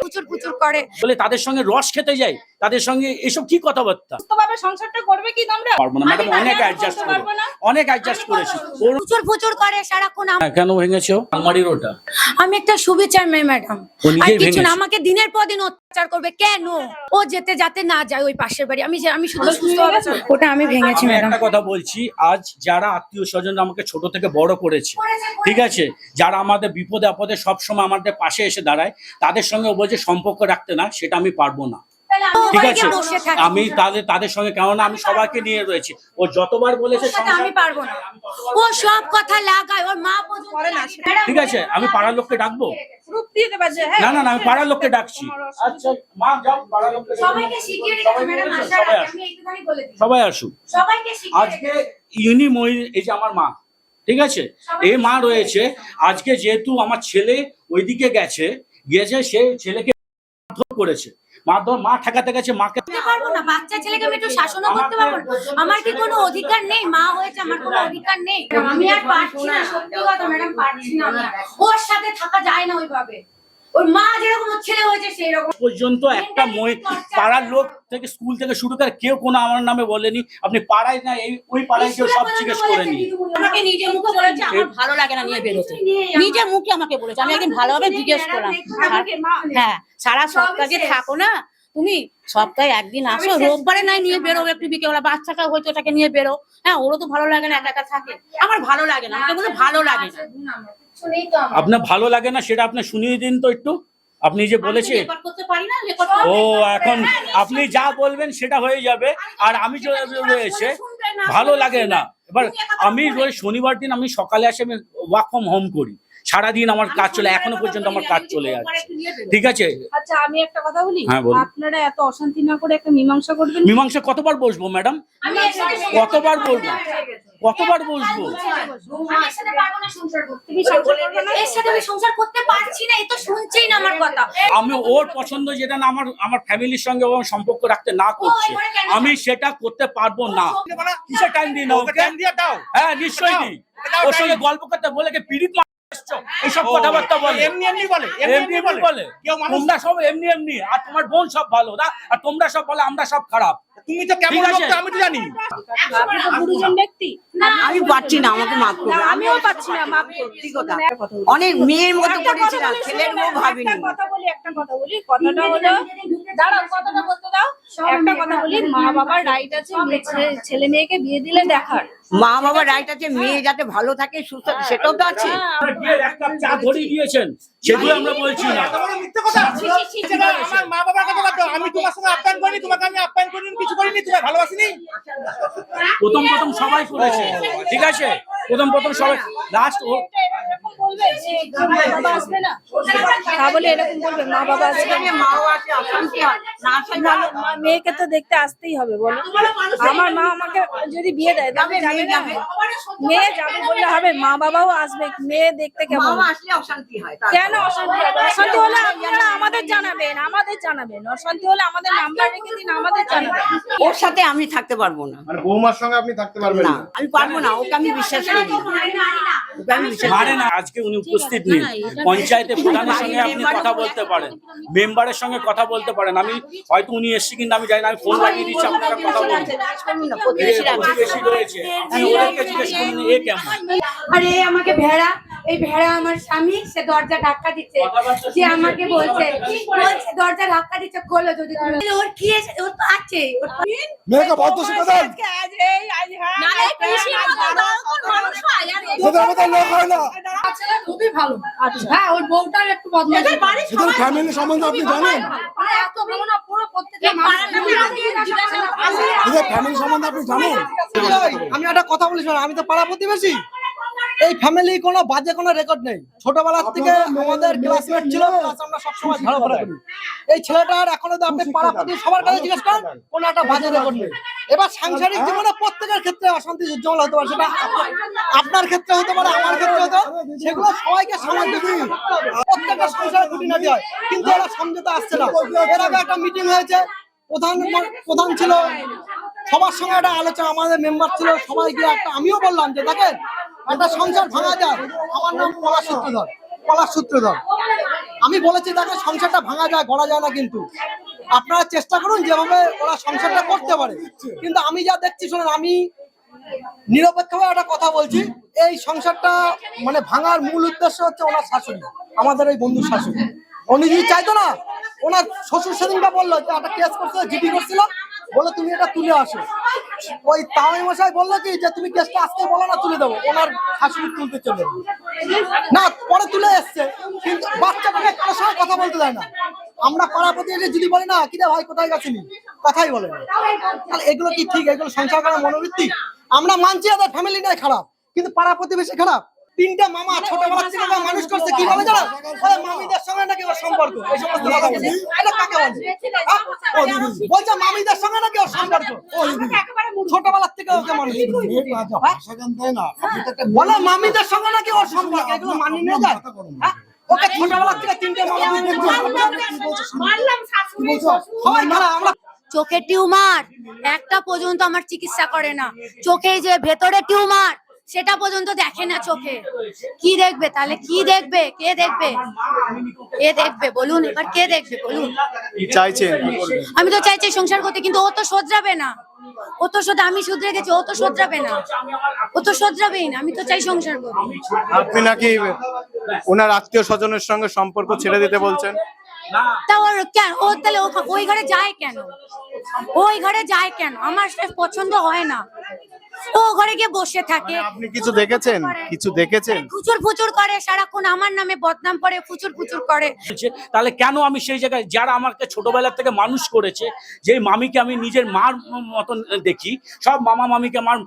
প্রচুর প্রচুর করে। বলে তাদের সঙ্গে রস খেতে যাই। তাদের সঙ্গে এসব কি কথাবার্তা? সুস্থভাবে সংসারটা করবে কি তোমরা? পারব না। ম্যাডাম অনেক বাইরে অ্যাডজাস্ট করে অনেক অ্যাডজাস্ট করেছি। ওর প্রচুর প্রচুর করে সারাক্ষণ আম- হ্যাঁ, কেন ভেঙেছো? আলমারির ওটা। আমি একটা সুবিচার মেয়ে ম্যাডাম। ও নিজেই ভেঙেছে। আমাকে দিনের পর দিন অত্যাচার করবে। কেন? ও যেতে যাতে না যায় ওই পাশের বাড়ি। আমি যে- আমি শুধু ওটা আমি ভেঙেছি আমি ম্যাডাম। একটা কথা বলছি আজ যারা আত্মীয় স্বজন আমাকে ছোট থেকে বড় করেছে। ঠিক আছে? যারা আমাদের বিপদে আপদে সবসময় আমাদের পাশে এসে দাঁড়ায় তাদের সঙ্গে ও বলছে সম্পর্ক রাখতে না সেটা আমি পারব না। ঠিক আছে। আমি তাদের তাদের সঙ্গে কেননা আমি সবাইকে নিয়ে রয়েছি। ও যতবার বলেছে আমি পারব না। ও সব কথা লাগায় ওর মা ঠিক আছে আমি পাড়ার লোককে ডাকবো। হ্যাঁ না না না আমি পাড়ার লোককে ডাকছি। আচ্ছা মা যাও পাড়ার লোককে সবাই আসুক। আমি এইটুখানি বলে দিই সবাই আসুক। সবাইকে শিখিয়ে আজকে ইউনি এই যে আমার মা ঠিক আছে? এই মা রয়েছে। আজকে যেহেতু আমার ছেলে ওইদিকে গেছে গিয়েছে সে ছেলেকে মারধর করেছে মারধর মা ঠেকাতে গেছে মাকে পারব না বাচ্চা ছেলেকে আমি একটু শাসনও করতে পারব না। আমার কি কোনো অধিকার নেই? মা হয়েছে আমার কোনো অধিকার নেই। আমি আর পারছি না সত্যি কথা ম্যাডাম পারছি না ওর সাথে থাকা যায় না ওইভাবে। ওর মা যেরকম ছেলে হয়েছে সেই রকম পর্যন্ত একটা মই পাড়ার লোক থেকে স্কুল থেকে শুরু করে কেউ কোনো আমার নামে বলেনি। আপনি পাড়ায় না এই ওই পাড়ায় কেউ সব জিজ্ঞেস করে নি আমাকে নিজে মুখে বলেছে আমার ভালো লাগে না নিয়ে বেরোতে। নিজে মুখে আমাকে বলেছে আমি একদিন ভালোভাবে জিজ্ঞেস করলাম। হ্যাঁ সারা সপ্তাহে থাকো না তুমি সপ্তাহে একদিন আসো রোববারে নাই নিয়ে বেরো একটু বিকেলবেলা বাচ্চাটা হয়তো ওটাকে নিয়ে বেরো। হ্যাঁ ওরও তো ভালো লাগে না একা একা থাকে। আমার ভালো লাগে না আমাকে বলে ভালো লাগে না। কিছু নেই তো আমার আপনার ভালো লাগে না সেটা আপনি শুনিয়ে দিন তো একটু। আপনি যে বলেছে রেকর্ড করতে পারি না রেকর্ড ও এখন আপনি যা বলবেন সেটা হয়ে যাবে। আর আমি যে রয়েছে ভালো লাগে না। এবার আমি রোজ শনিবার দিন আমি সকালে আসে আমি ওয়ার্ক ফ্রম হোম করি। সারাদিন আমার কাজ চলে এখনও পর্যন্ত আমার কাজ চলে যাচ্ছে। ঠিক আছে? আচ্ছা আমি একটা কথা বলি? হ্যাঁ, আপনারা এত অশান্তি না করে একটা মীমাংসা করবেন? মীমাংসা কতবার বসবো ম্যাডাম? কতবার বলব? কতবার বসবো? আমি এর সাথে পারব না সংসার করতে। এর সাথে আমি সংসার করতে পারছি না এ তো শুনছেই না আমার কথা। আমি ওর পছন্দ যেটা না আমার আমার ফ্যামিলির সঙ্গে সম্পর্ক রাখতে না করছে। আমি সেটা করতে পারব না। কিসের টাইম দিই না ওকে হ্যাঁ নিশ্চয়ই দিই। ওর সঙ্গে গল্প করতে বলে কি পিড়িত এইসব কথাবার্তা বলে। এমনি এমনি বলে এমনি এমনি বলে। কেউ তোমরা সব এমনি এমনি আর তোমার বোন সব ভালো না? আর তোমরা সব বলে আমরা সব খারাপ। তুমি তো কেমন লোক আমি তো জানি। গুরুজন ব্যক্তি? আমি পারছি না আমাকে মাফ করবে আমিও পাচ্ছি না মাপ সত্যি কথা। অনেক মেয়ের মতো একটা করেছিলাম ছেলের ভাবিনি। একটা কথা বলি একটা কথা বলি কথাটা হলো দাঁড়াও কথাটা বলতে দাও। একটা কথা বলি মা বাবার রাইট আছে ছেলে- ছেলে মেয়েকে বিয়ে দিলে দেখার। মা বাবা রাইট আছে মেয়ে যাতে ভালো থাকে সুস্থ সেটাও তো আছে। আপনারা গিয়ে এক কাপ চা ধরিয়ে দিয়েছেন সেগুলো আমরা বলছি না। মিথ্যে কথা? আমার মা বাবার কথা বাদ আমি তোমার সঙ্গে আপ্যায়ন করিনি তোমাকে আমি আপ্যায়ন করিনি কিছু করিনি ভালোবাসিনি? প্রথম প্রথম সবাই করেছে। ঠিক আছে? প্রথম প্রথম সবাই লাস্ট ও এরকম বলবে যে মা বাবা আসবে না তা বলে এরকম বলবে মা বাবা আসবে। না সেখানে মা বাবা আছে অশান্তি না আসলে ভালো মা- মেয়েকে তো দেখতে আসতেই হবে বলো। আমার মা আমাকে যদি বিয়ে দেয় তবে মেয়ে যাবে বললে হবে মা বাবাও আসবে মেয়ে দেখতে মা কেমন হয় কেন অশান্তি অশান্তি হলে আপনারা আমাদের জানাবেন আমাদের জানাবেন। অশান্তি হলে আমাদের নাম্বার রেখে দিন আমাদের জানাবেন। ওর সাথে আমি থাকতে পারব না। মানে বৌমার সঙ্গে আপনি থাকতে পারবেন না? আমি পারব না ওকে আমি বিশ্বাস আজকে উনি উপস্থিত নেই। পঞ্চায়েতে প্রধানের সঙ্গে আপনি কথা বলতে পারেন। মেম্বারের সঙ্গে কথা বলতে পারেন। আমি হয়তো উনি এসছে কিন্তু আমি জানি না আমি ফোন লাগিয়ে দিচ্ছি আপনারা কথা বলুন। প্রতিবেশী রয়েছে। ওদেরকে জিজ্ঞেস করুন এ কেমন? আরে আমাকে ভেড়া এই ভেড়া আমার স্বামী সে দরজা ধাক্কা দিচ্ছে। সে আমাকে বলছে বলছে দরজা ধাক্কা দিচ্ছে খোলো যদি ওর কি ওর তো আছে। ওর মেয়েকে ভদ্র হয় খুবই ভালো। হ্যাঁ ওর বউটার একটু বদমাশ। ফ্যামিলি সম্বন্ধে আপনি জানেন? মানে ফ্যামিলি সম্বন্ধে আপনি জানেন? আমি একটা কথা বলি শোনো, আমি তো পাড়া প্রতিবেশী। এই ফ্যামিলি কোনো বাজে কোনো রেকর্ড নেই। ছোটবেলার থেকে আমাদের ক্লাসমেট ছিল ক্লাস আমরা সবসময় ঝাড়াফাড়া করি। এই ছেলেটার এখনও তো আপনি পাড়া সবার কাছে জিজ্ঞেস করেন কোনো একটা বাজে রেকর্ড নেই। এবার সাংসারিক জীবনে প্রত্যেকের ক্ষেত্রে অশান্তি উজ্জ্বল হতে পারে সেটা আপনার- ক্ষেত্রে হতে পারে আমার ক্ষেত্রে হতে পারে সেগুলো সবাইকে সামান্য প্রত্যেকের সংসারে খুঁটিনাটি হয় কিন্তু ওরা সমঝোতা আসছে না। এর আগে একটা মিটিং হয়েছে প্রধান প্রধান ছিল সবার সঙ্গে একটা আলোচনা আমাদের মেম্বার ছিল সবাই গিয়ে একটা আমিও বললাম যে দেখেন একটা সংসার ভাঙা যায়। আমার নাম পলাশ সূত্রধর পলাশ সূত্রধর আমি বলেছি তাকে সংসারটা ভাঙা যায়, গড়া যায় না কিন্তু। আপনারা চেষ্টা করুন যেভাবে ওরা সংসারটা করতে পারে। কিন্তু আমি যা দেখছি, শুনুন, আমি নিরপেক্ষভাবে একটা কথা বলছি। এই সংসারটা মানে ভাঙার মূল উদ্দেশ্য হচ্ছে ওনার শাশুড়ি, আমাদের এই বন্ধুর শাশুড়ি। উনি যদি চাইতো না, ওনার শ্বশুর সেদিনটা বলল যে, একটা কেস করছিল জিডি করছিল বলে তুমি এটা তুলে আসো। ওই তাওয়াই মশাই বলল কি যে, তুমি কেসটা আজকে বলো না, তুলে দেবো। ওনার শাশুড়ি তুলতে চলে না, পরে তুলে এসছে, কিন্তু বাচ্চাটাকে কারোর সঙ্গে কথা বলতে দেয় না। আমরা পাড়া প্রতিবেশী যদি বলি, না, কিরে ভাই, কোথায় গেছিলি? কথাই বলে তাহলে এগুলো কি ঠিক? এগুলো সংসার করার মনোবৃত্তি? আমরা মানছি এদের ফ্যামিলি নাই খারাপ, কিন্তু পাড়া প্রতিবেশী খারাপ। তিনটা মামা ছোটবেলা থেকে মানুষ করছে কি বলে জানো বলে মামিদের সঙ্গে নাকি ওর সম্পর্ক? এই সমস্ত কথা বলে এটা কাকে বলে হ্যাঁ? বলছে মামিদের সঙ্গে নাকি ওর সম্পর্ক? ছোটবেলার থেকে ওকে মানুষ করছে। বলে মামিদের সঙ্গে নাকি ওর সম্পর্ক? এগুলো মানি নিয়ে যায়? হ্যাঁ? ওকে ছোটবেলার থেকে তিনটে মামা আমরা চোখে টিউমার একটা পর্যন্ত আমার চিকিৎসা করে না। চোখে যে ভেতরে টিউমার সেটা পর্যন্ত দেখে না চোখে। কি দেখবে? তাহলে কি দেখবে? কে দেখবে? কে দেখবে? বলুন এবার কে দেখবে? বলুন। আমি তো চাইছি সংসার করতে কিন্তু ও তো শোধরাবে না। ও তো শোধ আমি শুধরে গেছি ও তো শোধরাবে না। ও তো শোধরাবেই না আমি তো চাই সংসার করতে। আপনি নাকি ওনার আত্মীয় স্বজনের সঙ্গে সম্পর্ক ছেড়ে দিতে বলছেন? তা ওর কেন? ও তাহলে ওই ঘরে যায় কেন? ওই ঘরে যায় কেন? আমার সে পছন্দ হয় না। ও ঘরে গিয়ে বসে থাকে। আপনি কিছু দেখেছেন? কিছু দেখেছেন? ফুচুর ফুচুর করে সারাক্ষণ আমার নামে বদনাম করে ফুচুর ফুচুর করে। তাহলে কেন আমি সেই জায়গায় যারা আমাকে ছোটবেলা থেকে মানুষ করেছে যে মামিকে আমি নিজের মার মতন দেখি সব মামা মামিকে আমার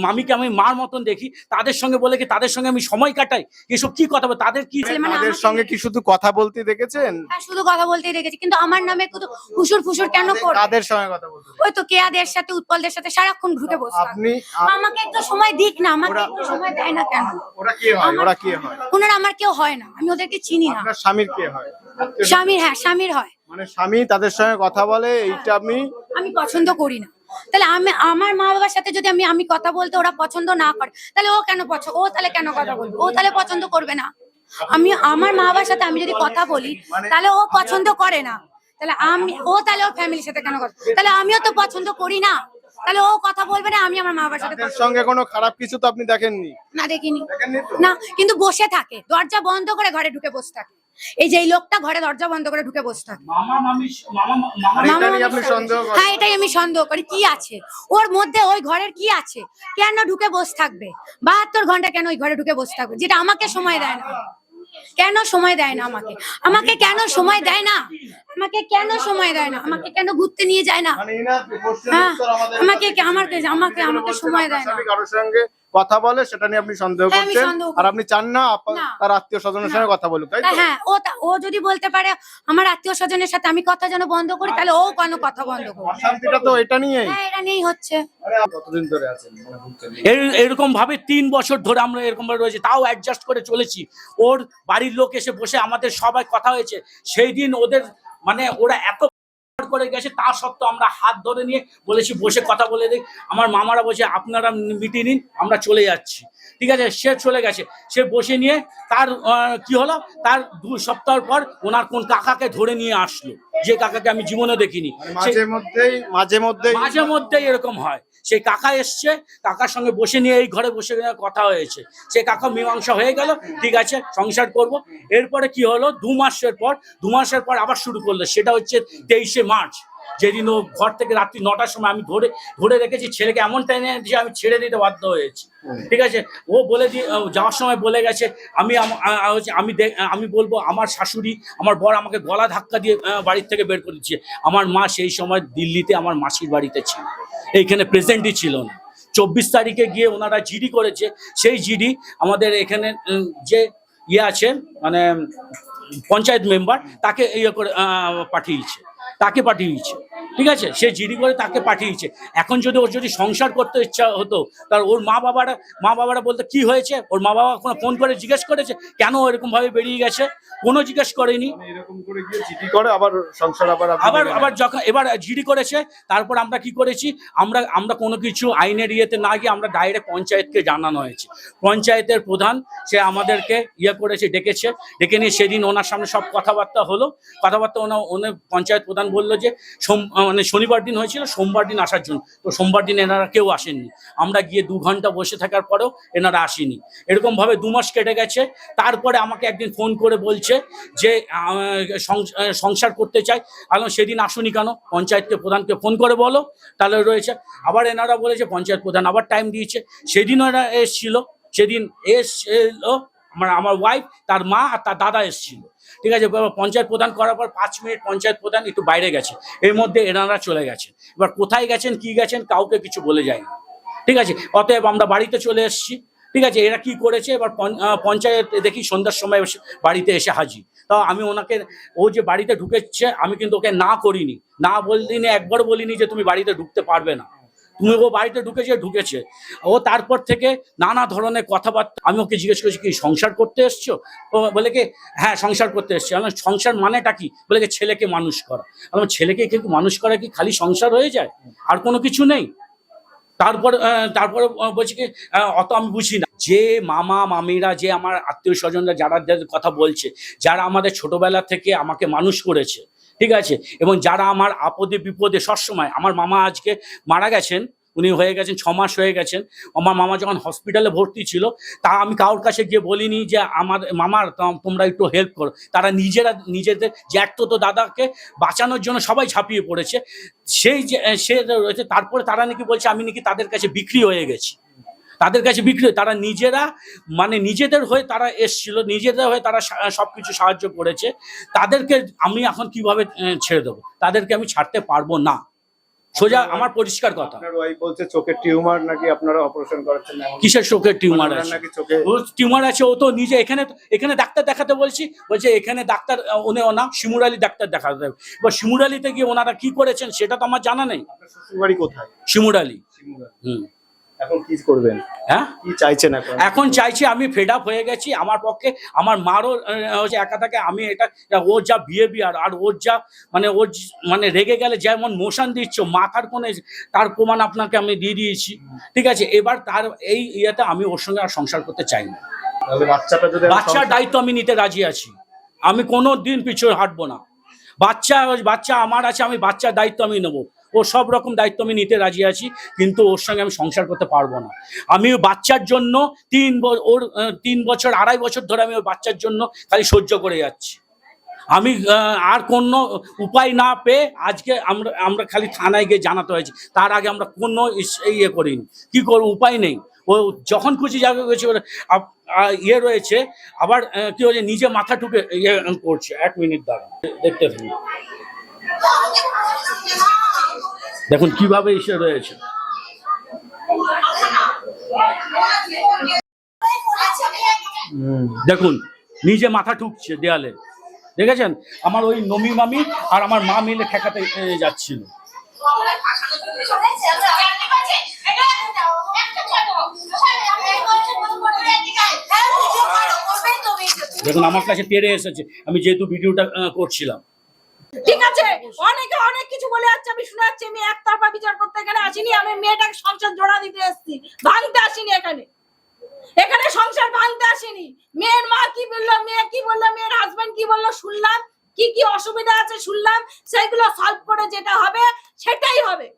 মামিকে আমি মার মতন দেখি তাদের সঙ্গে বলে কি তাদের সঙ্গে আমি সময় কাটাই? এসব কি কথা বলে? তাদের কি মানে তাদের সঙ্গে কি শুধু কথা বলতে দেখেছেন? হ্যাঁ, শুধু কথা বলতেই দেখেছি কিন্তু আমার নামে শুধু ফুসুর ফুসুর কেন করে তাদের সঙ্গে কথা বলতে ওই তো কেয়াদের সাথে উৎপলদের সাথে সারাক্ষণ ঢুকে বসে আপনি আমাকে একটু সময় দিক না আমাকে একটু সময় দেয় না কেন? ওরা কি হয়? ওরা কি হয়? ওনারা আমার কেউ হয় না আমি ওদেরকে চিনি না। আপনার স্বামীর কে হয়? স্বামীর হ্যাঁ স্বামীর হয়। মানে স্বামী তাদের সঙ্গে কথা বলে এইটা আপনি আমি পছন্দ করি না। তাহলে আমি আমার মা বাবার সাথে যদি আমি আমি কথা বলতে ওরা পছন্দ না করে তাহলে ও কেন পছন্দ ও তাহলে কেন কথা বলবে? ও তাহলে পছন্দ করবে না? আমি আমার মা বাবার সাথে আমি যদি কথা বলি তাহলে ও পছন্দ করে না। তাহলে আমি ও তাহলে ওর ফ্যামিলির সাথে কেন কথা তাহলে আমিও তো পছন্দ করি না। তাহলে ও কথা বলবে না আমি আমার মা বাবার সাথে সঙ্গে কোনো খারাপ কিছু তো আপনি দেখেননি? না দেখিনি। না কিন্তু বসে থাকে দরজা বন্ধ করে ঘরে ঢুকে বসে থাকে। এই যে এই লোকটা ঘরে দরজা বন্ধ করে ঢুকে বসে থাকে? হ্যাঁ এটাই আমি সন্দেহ করি কি আছে? ওর মধ্যে ওই ঘরের কি আছে? কেন ঢুকে বসে থাকবে? বাহাত্তর ঘণ্টা কেন ওই ঘরে ঢুকে বসে থাকবে? যেটা আমাকে সময় দেয় না। কেন সময় দেয় না আমাকে? আমাকে কেন সময় দেয় না? আমাকে কেন সময় দেয় না? আমাকে কেন ঘুরতে নিয়ে যায় না? মানে হ্যাঁ আমাকে কাছে আমাকে আমাকে আমাকে সময় দেয় না। কথা বলে সেটা নিয়ে আপনি সন্দেহ হ্যাঁ, করছেন আর আপনি চান না তার আত্মীয় স্বজনের সঙ্গে কথা বলুক তাই তো? হ্যাঁ ও ও যদি বলতে পারে আমার আত্মীয় স্বজনের সাথে আমি কথা যেন বন্ধ করি তাহলে ও কেন কথা বন্ধ করবে? অশান্তিটা তো এটা নিয়েই। হ্যাঁ এটা নিয়েই হচ্ছে। কতদিন ধরে আছেন? মানে এরকম ভাবে তিন বছর ধরে আমরা এরকম ভাবে রয়েছি তাও অ্যাডজাস্ট করে চলেছি। ওর বাড়ির লোক এসে বসে আমাদের সবাই কথা হয়েছে। সেই দিন ওদের মানে ওরা এত করে গেছে তা সত্ত্বেও আমরা হাত ধরে নিয়ে বলেছি বসে কথা বলে দিই আমার মামারা বসে আপনারা মিটিয়ে নিন আমরা চলে যাচ্ছি। ঠিক আছে? সে চলে গেছে। সে বসে নিয়ে তার কি হলো? তার দু সপ্তাহ পর ওনার কোন কাকাকে ধরে নিয়ে আসলো। যে কাকাকে আমি জীবনে দেখিনি। মানে মাঝে মধ্যেই মাঝে মধ্যে মাঝে মধ্যেই এরকম হয়। সেই কাকা এসছে, কাকার সঙ্গে বসে নিয়ে এই ঘরে বসে কথা হয়েছে। সেই কাকা মীমাংসা হয়ে গেল, ঠিক আছে, সংসার করব। এরপরে কি হলো? দু মাসের পর, দু মাসের পর আবার শুরু করল, সেটা হচ্ছে তেইশে মার্চ। যেদিন ও ঘর থেকে রাত্রি নটার সময় আমি ধরে ধরে রেখেছি ছেলেকে এমন টাইমে যে আমি ছেড়ে দিতে বাধ্য হয়েছি। ঠিক আছে? ও বলে দিয়ে যাওয়ার সময় বলে গেছে আমি আম- আমি বলব আমার শাশুড়ি আমার বর আমাকে গলা ধাক্কা দিয়ে বাড়ির থেকে বের করে দিচ্ছে আমার মা সেই সময় দিল্লিতে আমার মাসির বাড়িতে ছিল। এইখানে প্রেজেন্টই ছিল না। চব্বিশ তারিখে গিয়ে ওনারা জিডি করেছে। সেই জিডি আমাদের এখানে যে ইয়ে আছে মানে পঞ্চায়েত মেম্বার তাকে ইয়ে করে পাঠিয়েছে। তাকে পাঠিয়েছে। ঠিক আছে? সে জিডি করে তাকে পাঠিয়েছে। এখন যদি ওর যদি সংসার করতে ইচ্ছা হতো তার ওর মা বাবারা মা বাবারা বলতে কি হয়েছে? ওর মা বাবা কোনো ফোন করে জিজ্ঞেস করেছে? কেন এরকম ভাবে বেরিয়ে গেছে? কোনো জিজ্ঞেস করেনি। মানে এরকম করে গিয়ে চিঠি করে আবার সংসার আবার আবার আবার যখন এবার জিডি করেছে তারপর আমরা কি করেছি? আমরা আমরা কোনো কিছু আইনের ইয়েতে না গিয়ে আমরা ডাইরেক্ট পঞ্চায়েতকে জানানো হয়েছে। পঞ্চায়েতের প্রধান সে আমাদেরকে ইয়ে করেছে ডেকেছে। ডেকে নিয়ে সেদিন ওনার সামনে সব কথাবার্তা হলো। কথাবার্তা ওনা ওনার পঞ্চায়েত প্রধান বলল যে সোম মানে শনিবার দিন হয়েছিল, সোমবার দিন আসার জন্য। তো সোমবার দিন এনারা কেউ আসেননি। আমরা গিয়ে দু ঘণ্টা বসে থাকার পরেও এনারা আসেনি। এরকমভাবে দু মাস কেটে গেছে। তারপরে আমাকে একদিন ফোন করে বলছে যে সংসার করতে চাই আমি সেদিন আসুনি কেন? পঞ্চায়েতকে প্রধানকে ফোন করে বলো। তাহলে রয়েছে। আবার এনারা বলেছে, পঞ্চায়েত প্রধান আবার টাইম দিয়েছে। সেদিনও এরা এসছিল। সেদিন এসলো আমার আমার ওয়াইফ তার মা আর তার দাদা এসেছিল। ঠিক আছে পঞ্চায়েত প্রধান করার পর পাঁচ মিনিট পঞ্চায়েত প্রধান একটু বাইরে গেছে। এর মধ্যে এনারা চলে গেছেন এবার কোথায় গেছেন, কি গেছেন, কাউকে কিছু বলে যায়নি। ঠিক আছে, অতএব আমরা বাড়িতে চলে এসেছি। ঠিক আছে, এরা কি করেছে, এবার পঞ্চায়েত দেখি সন্ধ্যার সময় বাড়িতে এসে হাজির। তাও আমি ওনাকে, ও যে বাড়িতে ঢুকেছে, আমি কিন্তু ওকে না করিনি। না বলিনি একবার বলিনি যে তুমি বাড়িতে ঢুকতে পারবে না। তুমি ও বাড়িতে ঢুকেছে ঢুকেছে। ও তারপর থেকে নানা ধরনের কথাবার্তা আমি ওকে জিজ্ঞেস করছি কি সংসার করতে এসছো? ও বলে কি হ্যাঁ সংসার করতে এসছি। আমি সংসার মানেটা কি? বলে কি ছেলেকে মানুষ করা। আমি বললাম, ছেলেকে কিন্তু মানুষ করা কি? খালি সংসার হয়ে যায়? আর কোনো কিছু নেই? তারপর তারপরে বলছি কি অত আমি বুঝি না। যে মামা মামিরা যে আমার আত্মীয় স্বজনরা যারা কথা বলছে যারা আমাদের ছোটবেলা থেকে আমাকে মানুষ করেছে ঠিক আছে? এবং যারা আমার আপদে বিপদে সবসময়, আমার মামা আজকে মারা গেছেন, উনি হয়ে গেছেন, ছ মাস হয়ে গেছেন, আমার মামা যখন হসপিটালে ভর্তি ছিল, তা আমি কারোর কাছে গিয়ে বলিনি যে আমার মামার তোমরা একটু হেল্প করো। তারা নিজেরা, নিজেদের জ্যাঠতো তো দাদাকে বাঁচানোর জন্য সবাই ঝাঁপিয়ে পড়েছে। সেই যে, সে রয়েছে, তারপরে তারা নাকি বলছে, আমি নাকি তাদের কাছে বিক্রি হয়ে গেছি। তাদের কাছে বিক্রি হয়ে- তারা নিজেরা মানে নিজেদের হয়ে তারা এসছিল নিজেদের হয়ে তারা সা- সবকিছু সাহায্য করেছে। তাদেরকে আমি এখন কীভাবে ছেড়ে দেবো? তাদেরকে আমি ছাড়তে পারব না। সোজা আমার পরিষ্কার কথা। আপনার ওয়াইফ বলছে চোখের টিউমার নাকি আপনারা অপারেশন করাচ্ছেন কিসের চোখের টিউমার আছে? ও টিউমার আছে ও তো নিজে এখানে এখানে ডাক্তার দেখাতে বলছি। বলছে এখানে ডাক্তার উনি না শিমুরালি ডাক্তার দেখাতে হবে এবার শিমুরালিতে গিয়ে ওনারা কি করেছেন সেটা তো আমার জানা নেই। শ্বশুরবাড়ি কোথায়? শিমুরালি সিঙ্গুর। হুম। এখন কি করবেন? হ্যাঁ? কি চাইছেন এখন? এখন চাইছি আমি ফেড আপ হয়ে গেছি আমার পক্ষে আমার মারও হচ্ছে একা থাকে আমি এটা ওর যা বিহেভিয়ার আর ওর যা মানে ওর মানে রেগে গেলে যেমন মোশন দিচ্ছ মাথার কোণে তার প্রমাণ আপনাকে আমি দিয়ে দিয়েছি ঠিক আছে? এবার তার এই ইয়েতে আমি ওর সঙ্গে আর সংসার করতে চাই না। বাচ্চার দায়িত্ব আমি নিতে রাজি আছি। আমি কোনো দিন পিছু হাঁটবো না। বাচ্চা বাচ্চা আমার আছে আমি বাচ্চার দায়িত্ব আমি নেব। ও সব রকম দায়িত্ব আমি নিতে রাজি আছি, কিন্তু ওর সঙ্গে আমি সংসার করতে পারব না। আমি বাচ্চার জন্য তিন ওর তিন বছর, আড়াই বছর ধরে আমি ওর বাচ্চার জন্য খালি সহ্য করে যাচ্ছি। আমি আর কোনো উপায় না পেয়ে আজকে আমরা আমরা খালি থানায় গিয়ে জানাতে হয়েছি। তার আগে আমরা কোনো ইয়ে করিনি। কি করব, উপায় নেই। ও যখন খুশি জায়গা গেছে ওর ইয়ে রয়েছে, আবার কি হয়েছে, নিজে মাথা ঠুকে ইয়ে করছে, এক মিনিট দাঁড়া দেখতে দেখুন কীভাবে এসে রয়েছে। দেখুন, নিজে মাথা ঠুকছে দেয়ালে। দেখেছেন? আমার ওই নমি মামি আর আমার মা মিলে ঠেকাতে যাচ্ছিল। দেখুন, আমার কাছে তেড়ে এসেছে। আমি যেহেতু ভিডিওটা করছিলাম। ঠিক অনেকে অনেক কিছু বলে যাচ্ছে, আমি শুনে যাচ্ছি, আমি একতরফা বিচার করতে এখানে আসিনি, আমি মেয়েটাকে সংসার জোড়া দিতে এসেছি। ভাঙতে আসিনি এখানে। এখানে সংসার ভাঙতে আসিনি। মেয়ের মা কি বলল, মেয়ে কি বলল, মেয়ের হাজবেন্ড কি বলল, শুনলাম। কি কি অসুবিধা আছে শুনলাম। সেগুলো সলভ করে যেটা হবে, সেটাই হবে।